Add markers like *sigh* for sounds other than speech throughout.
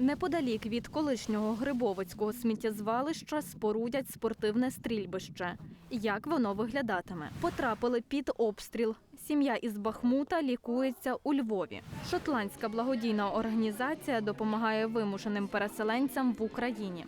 Неподалік від колишнього Грибовицького сміттєзвалища спорудять спортивне стрільбище. Як воно виглядатиме? Потрапили під обстріл. Сім'я із Бахмута лікується у Львові. Шотландська благодійна організація допомагає вимушеним переселенцям в Україні.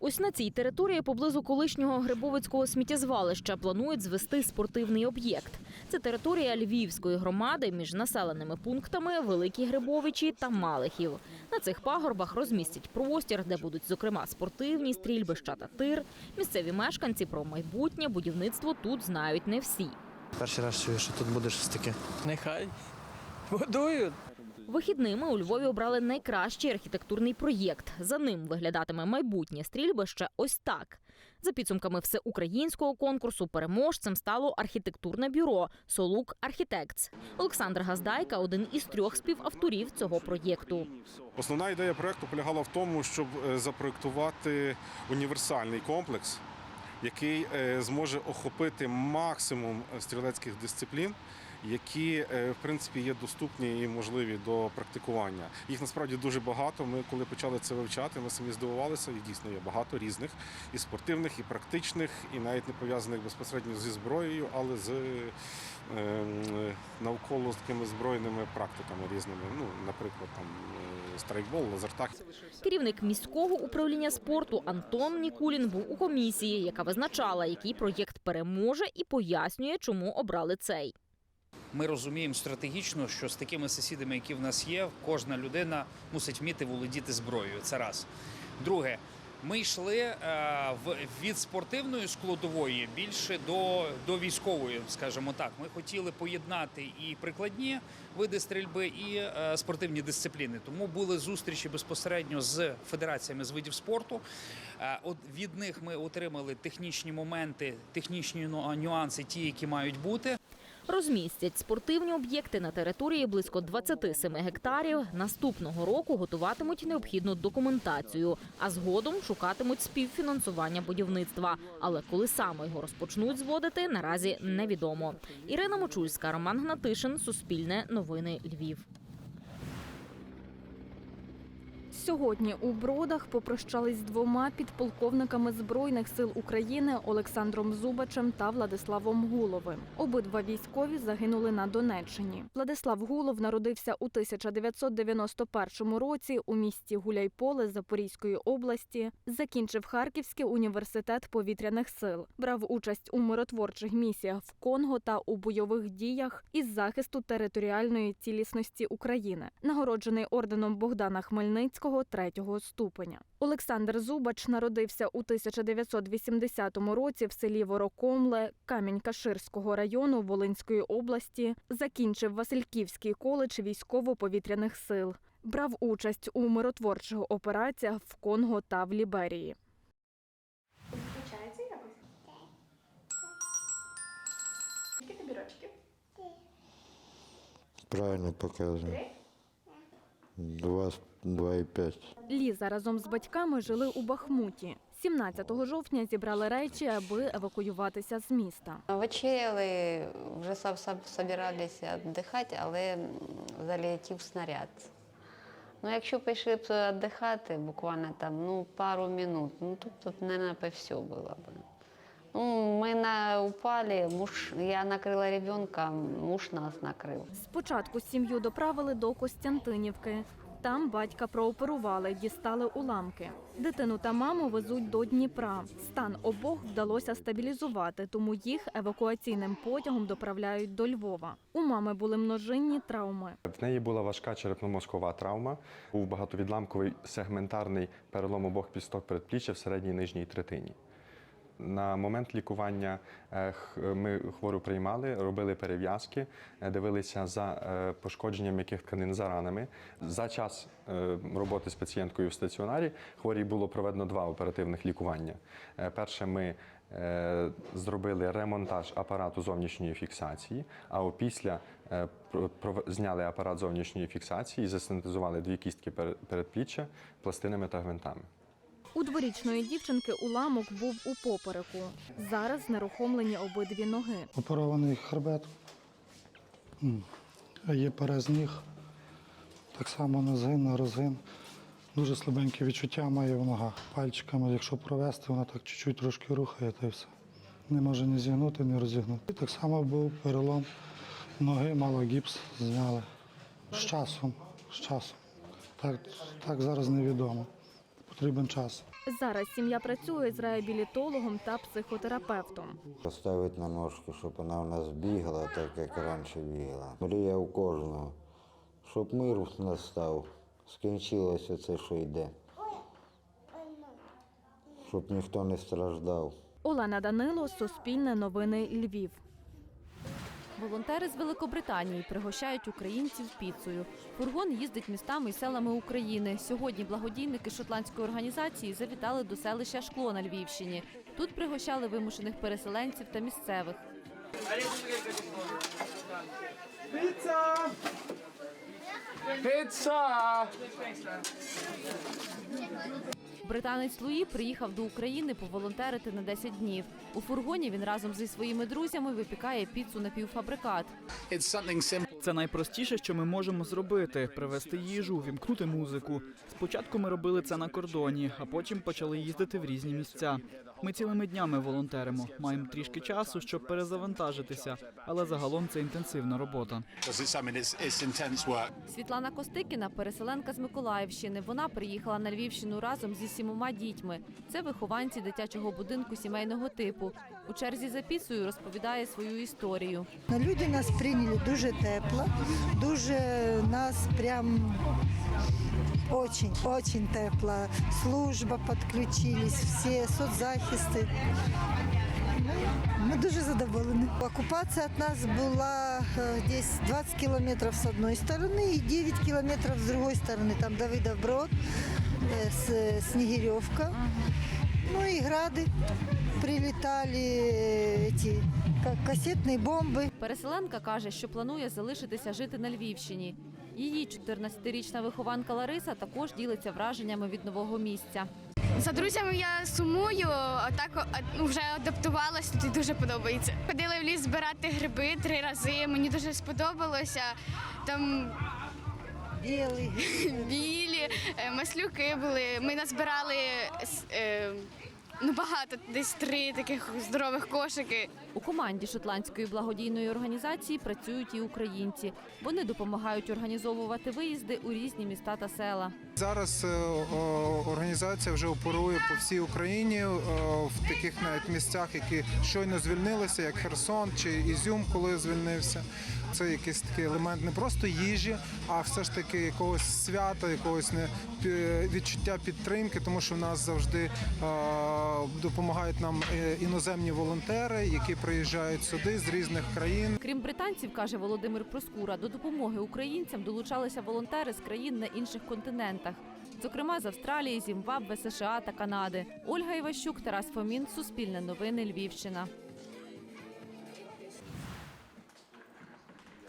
Ось на цій території поблизу колишнього Грибовицького сміттєзвалища планують звести спортивний об'єкт. Це територія Львівської громади між населеними пунктами Великі Грибовичі та Малихів. На цих пагорбах розмістять простір, де будуть зокрема спортивні стрільбища та тир. Місцеві мешканці про майбутнє будівництво тут знають не всі. Перший раз чую, що тут буде щось таке. Нехай будують. Вихідними у Львові обрали найкращий архітектурний проєкт. За ним виглядатиме майбутнє стрільбище ось так. За підсумками всеукраїнського конкурсу переможцем стало архітектурне бюро Солук Архітектс. Олександр Газдайка один із трьох співавторів цього проєкту. Основна ідея проекту полягала в тому, щоб е, запроектувати універсальний комплекс, який е, зможе охопити максимум е, стрілецьких дисциплін, які е, в принципі є доступні і можливі до практикування. Їх насправді дуже багато. Ми коли почали це вивчати, ми самі здивувалися, і дійсно є багато різних і спортивних, і практичних, і навіть не пов'язаних безпосередньо зі зброєю, але з е, м, навколо з такими збройними практиками різними. Ну, наприклад, там е, страйкбол, лазертаг. Керівник міського управління спорту Антон Нікулін був у комісії, яка визначала, який проєкт переможе, і пояснює, чому обрали цей. Ми розуміємо стратегічно, що з такими сусідами, які в нас є, кожна людина мусить вміти володіти зброєю. Це раз. Друге, ми йшли е, від спортивної складової більше до, до військової, скажімо так. Ми хотіли поєднати і прикладні види стрільби, і е, спортивні дисципліни. Тому були зустрічі безпосередньо з федераціями з видів спорту. Е, От від них ми отримали технічні моменти, технічні нюанси, ті, які мають бути. Розмістять спортивні об'єкти на території близько 27 гектарів. Наступного року готуватимуть необхідну документацію, а згодом шукатимуть співфінансування будівництва. Але коли саме його розпочнуть зводити, наразі невідомо. Ірина Мочульська, Роман Гнатишин, Суспільне новини Львів. Сьогодні у Бродах попрощались з двома підполковниками Збройних сил України Олександром Зубачем та Владиславом Гуловим. Обидва військові загинули на Донеччині. Владислав Гулов народився у 1991 році у місті Гуляйполе Запорізької області. Закінчив Харківський університет повітряних сил. Брав участь у миротворчих місіях в Конго та у бойових діях із захисту територіальної цілісності України. Нагороджений орденом Богдана Хмельницького третього ступеня. Олександр Зубач народився у 1980 році в селі Ворокомле Камінь-Каширського району Волинської області. Закінчив Васильківський коледж військово-повітряних сил. Брав участь у миротворчих операціях в Конго та в Ліберії. Включається якось? Скільки тобі рочків? Правильно показує. Два, з- два і п'ять. Ліза разом з батьками жили у Бахмуті. 17 жовтня зібрали речі, аби евакуюватися з міста. Вечеряли, вже соб- віддихати, але залетів снаряд. Ну, якщо пішли б віддихати, буквально там ну, пару минут, ну тут, тут мабуть, все було б. Ну, ми на, упали, муж, я накрила ребенка, муж нас накрив. Спочатку сім'ю доправили до Костянтинівки. Там батька прооперували, дістали уламки. Дитину та маму везуть до Дніпра. Стан обох вдалося стабілізувати, тому їх евакуаційним потягом доправляють до Львова. У мами були множинні травми. В неї була важка черепно-мозкова травма, був багатовідламковий сегментарний перелом обох кісток передпліччя в середній і нижній третині. На момент лікування е, ми хвору приймали, робили перев'язки, е, дивилися за е, пошкодженням м'яких тканин за ранами. За час роботи з пацієнткою в стаціонарі хворій було проведено два оперативних лікування. Перше ми зробили ремонтаж апарату зовнішньої фіксації, а про- зняли апарат зовнішньої фіксації і засинтезували дві кістки перед- передпліччя пластинами та гвинтами. У дворічної дівчинки уламок був у попереку. Зараз знерухомлені обидві ноги. Оперований хребет, є перез ніг, так само назгин на розгин. Дуже слабеньке відчуття має в ногах. Пальчиками, якщо провести, вона так чуть-чуть трошки рухає, та й все. Не може ні зігнути, ні розігнути. Так само був перелом ноги, мало гіпс зняли. З часом, з часом. Так, так зараз невідомо. Потрібен час. Зараз сім'я працює з реабілітологом та психотерапевтом. Поставити на ножки, щоб вона в нас бігала, так як раніше бігала. Мрія у кожного, щоб мир настав, скінчилося це, що йде. Щоб ніхто не страждав. Олена Данило, Суспільне новини Львів. Волонтери з Великобританії пригощають українців піцею. Фургон їздить містами і селами України. Сьогодні благодійники шотландської організації завітали до селища Шкло на Львівщині. Тут пригощали вимушених переселенців та місцевих. Британець Луї приїхав до України поволонтерити на 10 днів. У фургоні він разом зі своїми друзями випікає піцу на півфабрикат. Це найпростіше, що ми можемо зробити привезти їжу, вімкнути музику. Спочатку ми робили це на кордоні, а потім почали їздити в різні місця. Ми цілими днями волонтеримо. Маємо трішки часу, щоб перезавантажитися, але загалом це інтенсивна робота. Світлана Костикіна переселенка з Миколаївщини. Вона приїхала на Львівщину разом зі сімома дітьми. Це вихованці дитячого будинку сімейного типу. У черзі за піцею розповідає свою історію. Люди нас прийняли дуже тепло, дуже нас прям очень, очень тепло. Служба підключились, всі соцзахисти. Ми дуже задоволені. Окупація від нас була е, десь 20 кілометрів з одної сторони і 9 кілометрів з іншої сторони. Там Давидов Брод, С- Снігирьовка. Ну і гради прилітали, ці касетні бомби. Переселенка каже, що планує залишитися жити на Львівщині. Її 14-річна вихованка Лариса також ділиться враженнями від нового місця. За друзями я сумую, а так ну, вже адаптувалась, тут дуже подобається. Ходили в ліс збирати гриби три рази. Мені дуже сподобалося. Там Білий. *laughs* білі, е, маслюки були. Ми назбирали е, ну, багато, десь три таких здорових кошики. У команді шотландської благодійної організації працюють і українці. Вони допомагають організовувати виїзди у різні міста та села. Зараз е, о, організація вже оперує по всій Україні е, в таких навіть місцях, які щойно звільнилися, як Херсон чи Ізюм, коли звільнився. Це якийсь такий елемент не просто їжі, а все ж таки якогось свята, якогось не відчуття підтримки, тому що в нас завжди е, допомагають нам е, іноземні волонтери, які приїжджають сюди з різних країн. Крім британців, каже Володимир Проскура, до допомоги українцям долучалися волонтери з країн на інших континентах, зокрема з Австралії, Зімбабве, США та Канади. Ольга Іващук, Тарас Фомін, Суспільне новини, Львівщина.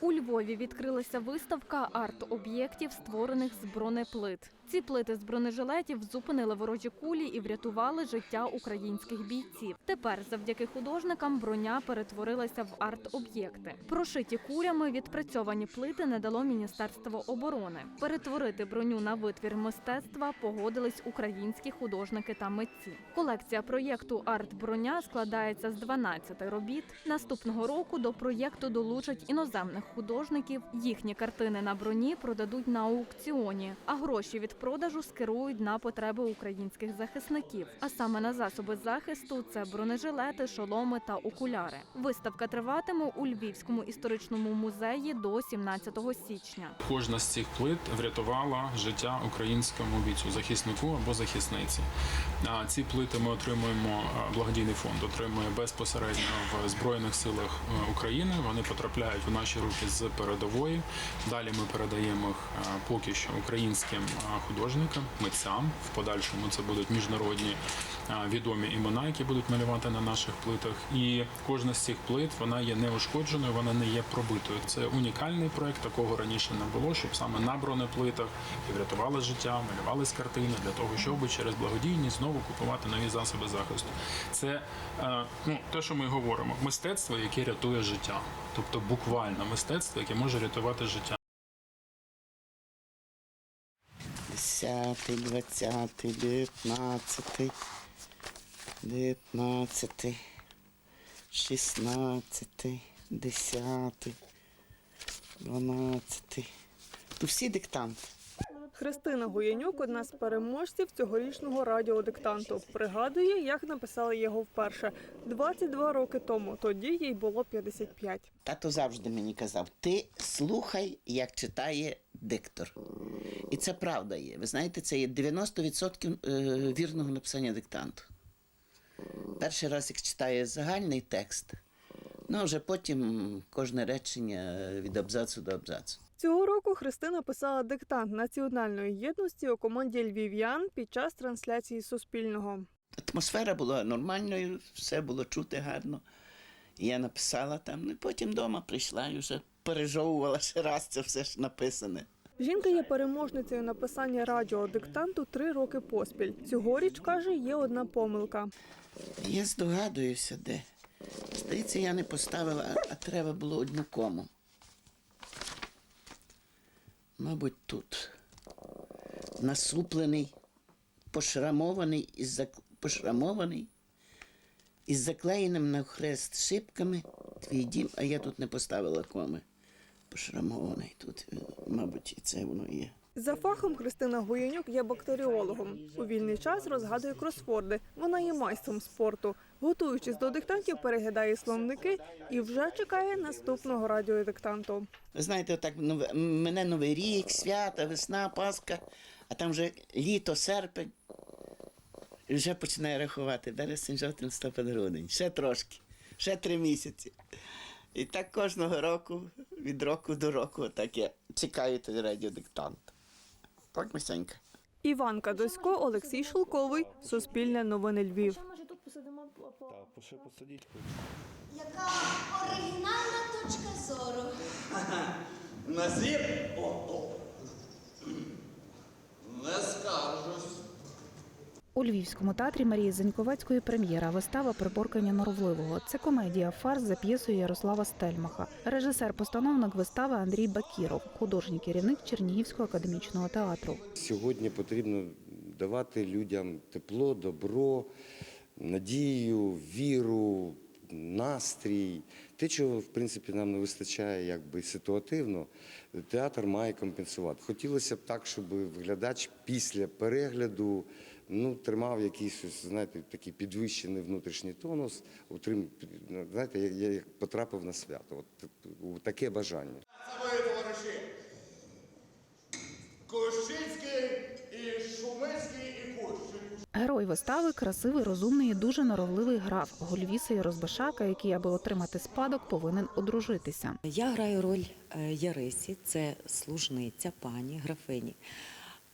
У Львові відкрилася виставка арт-об'єктів, створених з бронеплит. Ці плити з бронежилетів зупинили ворожі кулі і врятували життя українських бійців. Тепер, завдяки художникам, броня перетворилася в арт-об'єкти. Прошиті кулями відпрацьовані плити не дало Міністерство оборони. Перетворити броню на витвір мистецтва погодились українські художники та митці. Колекція проєкту Арт-броня складається з 12 робіт. Наступного року до проєкту долучать іноземних художників. Їхні картини на броні продадуть на аукціоні, а гроші від продажу скерують на потреби українських захисників. А саме на засоби захисту це бронежилети, шоломи та окуляри. Виставка триватиме у Львівському історичному музеї до 17 січня. Кожна з цих плит врятувала життя українському бійцю, захиснику або захисниці. А ці плити ми отримуємо. Благодійний фонд отримує безпосередньо в збройних силах е, України. Вони потрапляють в наші руки з передової. Далі ми передаємо їх поки що українським а, художникам, митцям. В подальшому це будуть міжнародні відомі імена, які будуть малювати на наших плитах. І кожна з цих плит вона є неушкодженою, вона не є пробитою. Це унікальний проект, такого раніше не було, щоб саме на бронеплитах і врятували життя, малювались картини для того, щоб через благодійність знову купувати нові засоби захисту. Це е, ну, те, що ми говоримо, мистецтво, яке рятує життя, тобто буквально мистецтво, яке може рятувати життя. Десятий, двадцятий, дев'ятнадцятий, дев'ятнадцятий, шістнадцятий, десятий, дванадцятий. Тут всі диктанти. Христина Гуянюк одна з переможців цьогорічного радіодиктанту. Пригадує, як написали його вперше 22 роки тому. Тоді їй було 55. Тато завжди мені казав: ти слухай, як читає диктор. І це правда є. Ви знаєте, це є 90% е, вірного написання диктанту. Перший раз, як читає загальний текст, ну вже потім кожне речення від абзацу до абзацу. Цього року Христина писала диктант національної єдності у команді львів'ян під час трансляції Суспільного. Атмосфера була нормальною, все було чути гарно. Я написала там, ну і потім вдома прийшла і вже пережовувала ще раз це все ж написане. Жінка є переможницею написання радіодиктанту три роки поспіль. Цьогоріч каже, є одна помилка. Я здогадуюся, де. Здається, я не поставила, а- треба було одну кому. Мабуть, тут. Насуплений, пошрамований із зак... пошрамований, із заклеєним на хрест шибками твій дім, а я тут не поставила коми. Пошрамований тут, е, мабуть, і це воно є. За фахом Христина Гуянюк є бактеріологом. У вільний час розгадує кросворди. Вона є майстром спорту. Готуючись до диктантів, переглядає словники і вже чекає наступного радіодиктанту. Ви знаєте, отак мене Новий рік, свята, весна, Пасха, а там вже літо, серпень. І вже починає рахувати вересень, жовтень, листопад, грудень. Ще трошки, ще три місяці. І так кожного року, від року до року, так я чекаю той радіодиктант. Так, Масенька? Іванка Досько, Олексій Шелковий, Суспільне новини Львів. Яка оригінальна точка зору. Назір? О, о. Не скаржусь. У Львівському театрі Марії Заньковецької прем'єра вистава Приборкання норовливого. Це комедія фарс за п'єсою Ярослава Стельмаха. Режисер-постановник вистави Андрій Бакіров, художній керівник Чернігівського академічного театру. Сьогодні потрібно давати людям тепло, добро, надію, віру, настрій. Те, чого в принципі нам не вистачає якби ситуативно, театр має компенсувати. Хотілося б так, щоб глядач після перегляду ну, тримав якийсь, знаєте, такий підвищений внутрішній тонус, отрим, ну, знаєте, я, я потрапив на свято. От таке бажання. Герой вистави красивий, розумний і дуже норовливий граф Гольвіса і Розбишака, який, аби отримати спадок, повинен одружитися. Я граю роль е, Ярисі, це служниця пані графині.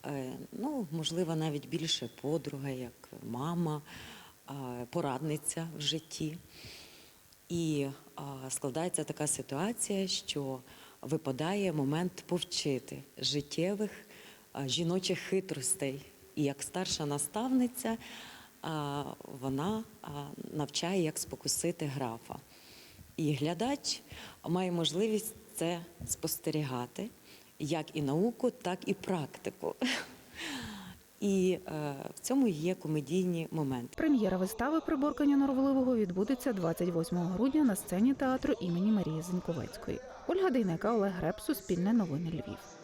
Е, Ну, можливо, навіть більше подруга, як мама, е, порадниця в житті. І складається така ситуація, що випадає момент повчити життєвих жіночих хитростей. І як старша наставниця вона навчає, як спокусити графа. І глядач має можливість це спостерігати, як і науку, так і практику. І е, в цьому є комедійні моменти. Прем'єра вистави Приборкання норовливого відбудеться 28 грудня на сцені театру імені Марії Заньковецької. Ольга Дейнека, Олег Греб, Суспільне новини Львів.